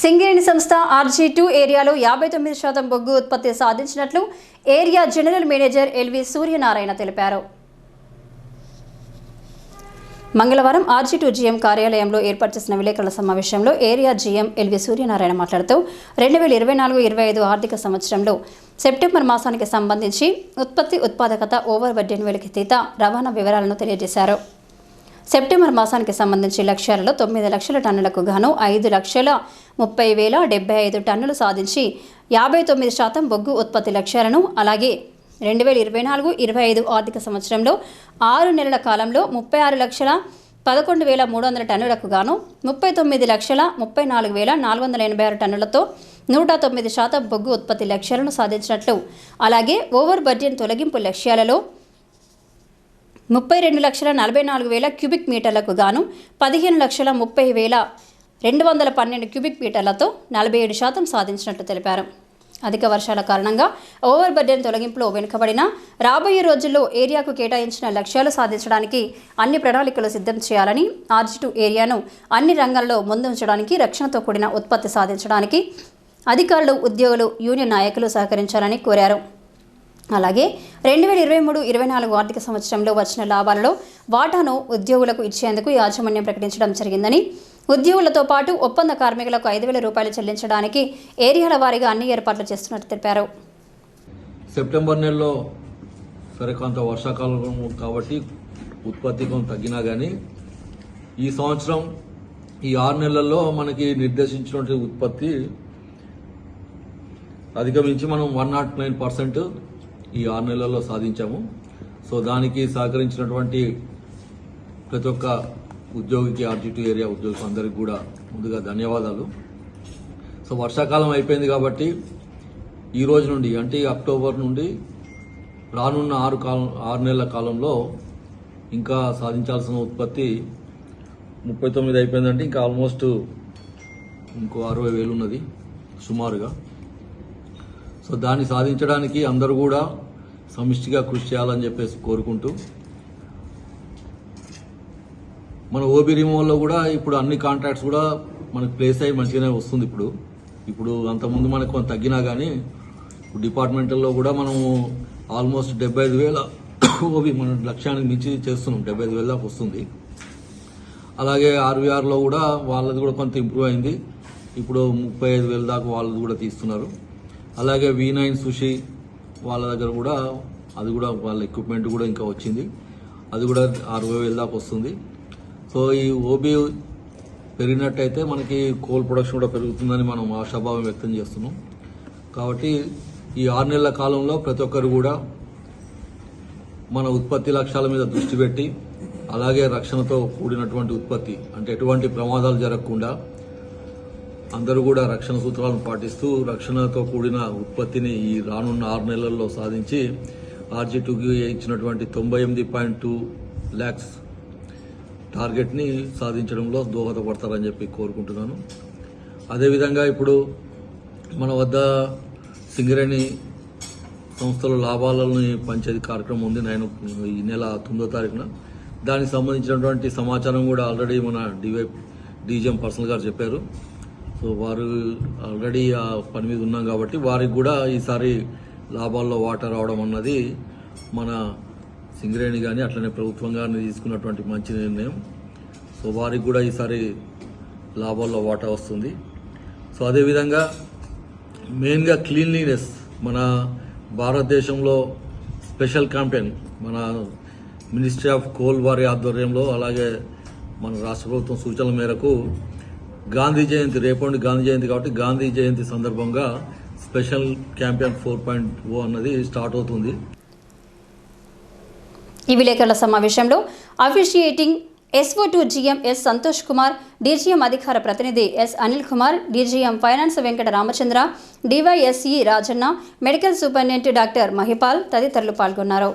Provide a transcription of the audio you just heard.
సింగరేణి సంస్థ RG two ఏరియాలో యాభై తొమ్మిది శాతం బొగ్గు ఉత్పత్తి సాధించినట్లు area general manager LV Suryanarayana తెలిపారు. మంగళవారం ఆర్జీ టూ జీఎం కార్యాలయంలో ఏర్పాటు చేసిన విలేకరుల సమావేశంలో ఏరియా జీఎం ఎల్వి సూర్యనారాయణ మాట్లాడుతూ రెండు వేల ఇరవై నాలుగు ఇరవై ఐదు ఆర్థిక సంవత్సరంలో సెప్టెంబర్ మాసానికి సంబంధించి ఉత్పత్తి ఉత్పాదకత ఓవర్ బడ్జెట్ వెలికితీత రవాణా వివరాలను తెలియజేశారు. సెప్టెంబర్ మాసానికి సంబంధించి లక్ష్యాలలో తొమ్మిది లక్షల టన్నులకు గాను ఐదు లక్షల ముప్పై వేల డెబ్బై ఐదు టన్నులు సాధించి యాభై తొమ్మిది శాతం బొగ్గు ఉత్పత్తి లక్ష్యాలను అలాగే రెండు వేల ఇరవై నాలుగు ఇరవై ఐదు ఆర్థిక సంవత్సరంలో ఆరు నెలల కాలంలో ముప్పై ఆరు లక్షల పదకొండు వేల మూడు వందల టన్నులకు గాను ముప్పై తొమ్మిది లక్షల ముప్పై నాలుగు వేల నాలుగు వందల ఎనభై ఆరు టన్నులతో నూట తొమ్మిది శాతం బొగ్గు ఉత్పత్తి లక్ష్యాలను సాధించినట్లు అలాగే ఓవర్ బడ్జెట్ తొలగింపు లక్ష్యాలలో ముప్పై రెండు లక్షల నలభై నాలుగు వేల క్యూబిక్ మీటర్లకు గాను పదిహేను లక్షల ముప్పై వేల రెండు వందల పన్నెండు క్యూబిక్ మీటర్లతో నలభై ఏడు శాతం సాధించినట్లు తెలిపారు. అధిక వర్షాల కారణంగా ఓవర్ బర్డెన్ తొలగింపులో వెనుకబడిన రాబోయే రోజుల్లో ఏరియాకు కేటాయించిన లక్ష్యాలు సాధించడానికి అన్ని ప్రణాళికలు సిద్ధం చేయాలని ఆర్జిటు ఏరియాను అన్ని రంగాల్లో ముందుంచడానికి రక్షణతో కూడిన ఉత్పత్తి సాధించడానికి అధికారులు ఉద్యోగులు యూనియన్ నాయకులు సహకరించాలని కోరారు. అలాగే రెండు వేల ఇరవై మూడు ఇరవై నాలుగు ఆర్థిక సంవత్సరంలో వచ్చిన లాభాలలో వాటాను ఉద్యోగులకు ఇచ్చేందుకు యాజమాన్యం ప్రకటించడం జరిగిందని. ఉద్యోగులతో పాటు ఒప్పంద కార్మికులకు ఐదు వేల రూపాయలు చెల్లించడానికి ఏరియాల వారీగా అన్ని ఏర్పాట్లు చేస్తున్నట్టు తెలిపారు. సెప్టెంబర్ నెలలో సరే కొంత వర్షాకాలం కాబట్టి ఉత్పత్తి కొంత తగ్గినా కానీ ఈ సంవత్సరం ఈ ఆరు నెలల్లో మనకి నిర్దేశించినటువంటి ఉత్పత్తి అధిగమించి మనం వన్ నాట్ నైన్ పర్సెంట్ ఈ ఆరు నెలల్లో సాధించాము. సో దానికి సహకరించినటువంటి ప్రతి ఒక్క ఉద్యోగికి ఆర్జిటి ఏరియా ఉద్యోగులకు అందరికీ కూడా ముందుగా ధన్యవాదాలు. సో వర్షాకాలం అయిపోయింది కాబట్టి ఈ రోజు నుండి అంటే అక్టోబర్ నుండి రానున్న ఆరు కాలం ఆరు నెలల కాలంలో ఇంకా సాధించాల్సిన ఉత్పత్తి ముప్పై తొమ్మిది అయిపోయిందంటే ఇంకా ఆల్మోస్ట్ ఇంకో అరవై వేలు ఉన్నది సుమారుగా. సో దాన్ని సాధించడానికి అందరూ కూడా సమిష్టిగా కృషి చేయాలని చెప్పేసి కోరుకుంటూ మన ఓబీ రిమోల్లో కూడా ఇప్పుడు అన్ని కాంట్రాక్ట్స్ కూడా మనకు ప్లేస్ అయ్యి మంచిగానే వస్తుంది ఇప్పుడు. ఇప్పుడు అంతకుముందు మనకు కొంత తగ్గినా కానీ ఇప్పుడు డిపార్ట్మెంటల్లో కూడా మనము ఆల్మోస్ట్ డెబ్బై ఐదు వేల ఓబీ మన లక్ష్యానికి మించి చేస్తున్నాం. డెబ్బై ఐదు వేల దాకా వస్తుంది. అలాగే ఆర్వీఆర్లో కూడా వాళ్ళది కూడా కొంత ఇంప్రూవ్ అయింది. ఇప్పుడు ముప్పై ఐదు వేల దాకా వాళ్ళది కూడా తీస్తున్నారు. అలాగే వి నైన్ సుషి వాళ్ళ దగ్గర కూడా అది కూడా వాళ్ళ ఎక్విప్మెంట్ కూడా ఇంకా వచ్చింది. అది కూడా అరవై వేల దాకా వస్తుంది. సో ఈ ఓబీ పెరిగినట్టయితే మనకి కోల్ ప్రొడక్షన్ కూడా పెరుగుతుందని మనం ఆశాభావం వ్యక్తం చేస్తున్నాం. కాబట్టి ఈ ఆరు నెలల కాలంలో ప్రతి ఒక్కరు కూడా మన ఉత్పత్తి లక్ష్యాల మీద దృష్టి పెట్టి అలాగే రక్షణతో కూడినటువంటి ఉత్పత్తి అంటే ఎటువంటి ప్రమాదాలు జరగకుండా అందరూ కూడా రక్షణ సూత్రాలను పాటిస్తూ రక్షణతో కూడిన ఉత్పత్తిని ఈ రానున్న ఆరు నెలల్లో సాధించి ఆర్జీ టూకి ఇచ్చినటువంటి తొంభై ఎనిమిది పాయింట్ టూ ల్యాక్స్ టార్గెట్ని సాధించడంలో దోహదపడతారని చెప్పి కోరుకుంటున్నాను. అదేవిధంగా ఇప్పుడు మన వద్ద సింగరేణి సంస్థల లాభాలను పంచేది కార్యక్రమం ఉంది. నేను ఈ నెల తొమ్మిదో తారీఖున. దానికి సంబంధించినటువంటి సమాచారం కూడా ఆల్రెడీ మన డివై డీజీఎం పర్సనల్ గారు చెప్పారు. సో వారు ఆల్రెడీ ఆ పని మీద ఉన్నాం కాబట్టి వారికి కూడా ఈసారి లాభాల్లో వాటా రావడం అన్నది మన సింగరేణి కానీ అట్లనే ప్రభుత్వం కానీ తీసుకున్నటువంటి మంచి నిర్ణయం. సో వారికి కూడా ఈసారి లాభాల్లో వాటా వస్తుంది. సో అదేవిధంగా మెయిన్గా క్లీన్లీనెస్ మన భారతదేశంలో స్పెషల్ క్యాంపెయిన్ మన మినిస్ట్రీ ఆఫ్ కోల్ వారి ఆధ్వర్యంలో అలాగే మన రాష్ట్ర ప్రభుత్వం సూచనల మేరకు గాంధీ జయంతి రేపటి గాంధీ జయంతి కాబట్టి గాంధీ జయంతి సందర్భంగా special campaign four point O అన్నది స్టార్ట్ అవుతుంది. ఈ విలేకరుల సమావేశంలో officiating SO to GM S Santosh Kumar DGM అధికార ప్రతినిధి S Anil Kumar DGM finance Venkata Ramachandra DYSE Rajanna medical superintendent doctor Mahipal తదితరులు పాల్గొన్నారు.